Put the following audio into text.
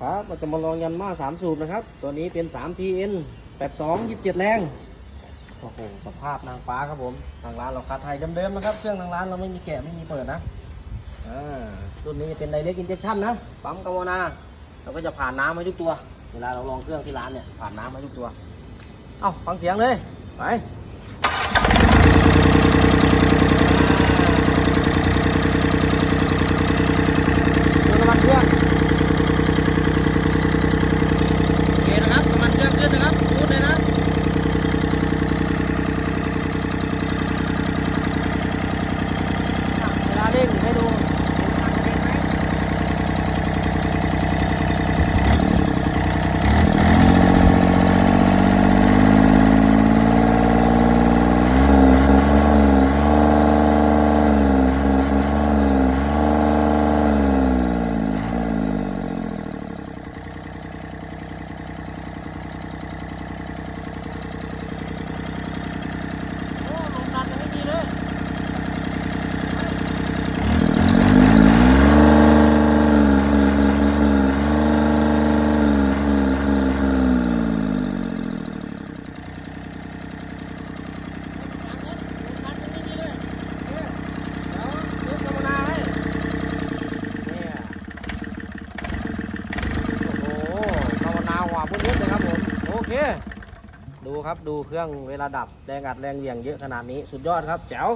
ครับเราจะมาลองยันมาสามสูบนะครับ ตัวนี้เป็น 3 TN 82 27 แรง โอ้โห สภาพนางฟ้าครับผม ทางร้านเราคาไทยเดิมๆนะครับ เครื่องทางร้านเราไม่มีแกะไม่มีเปิดนะ อ่า รุ่นนี้เป็นไดเรกอินเจคชั่นนะ ปั๊มกาวนา เราก็จะผ่านน้ำให้ทุกตัว เวลาเราลองเครื่องที่ร้านเนี่ย ผ่านน้ำให้ทุกตัว เอ้าฟังเสียงเลย ไป ดูครับดูเครื่องเวลาดับแรงอัดแรงเหวี่ยงเยอะขนาดนี้สุดยอดครับแจ๋ว